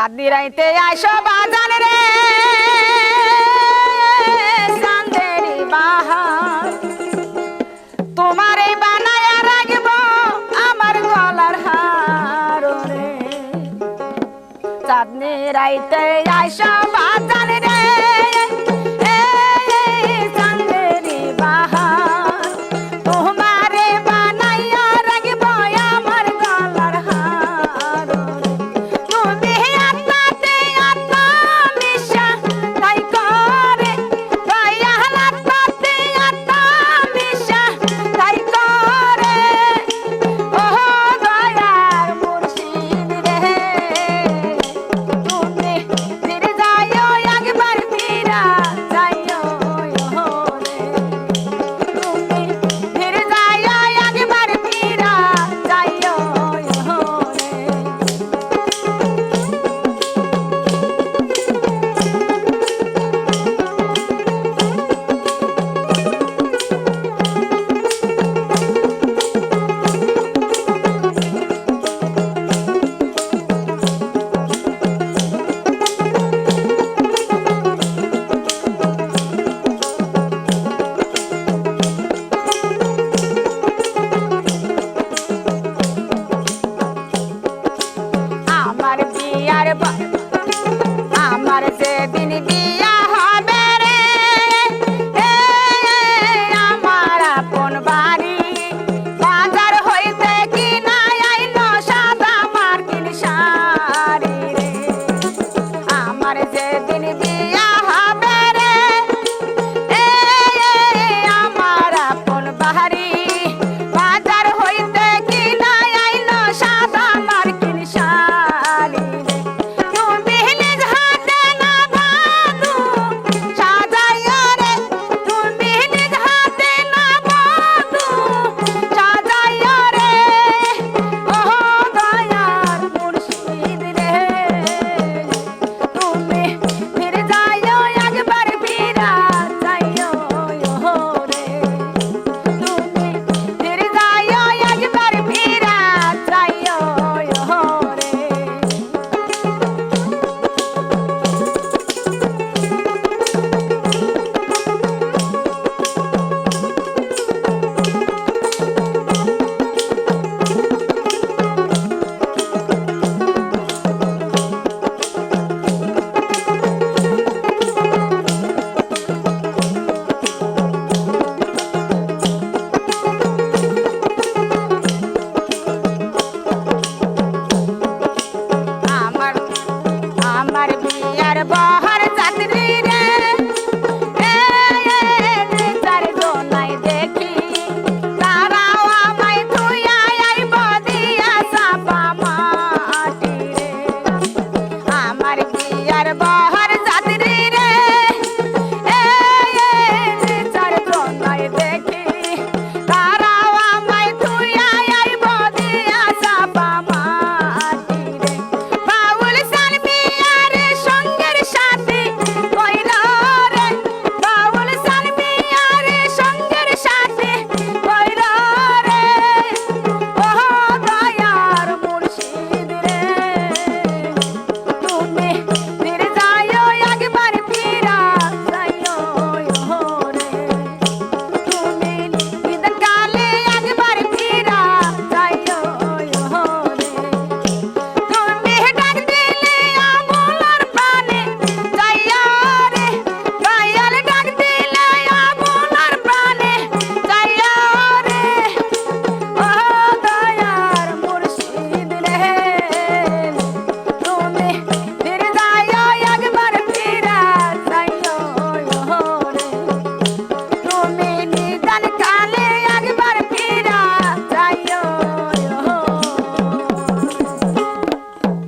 চাঁদনি রাইতে আইসো বাজান রে। চাঁদেরি বাহার। তোমারে বানায়া রাখব আমার গলার হার রে চাঁদনি রাইতে আইসো আমার বিয়ার আমার যেদিন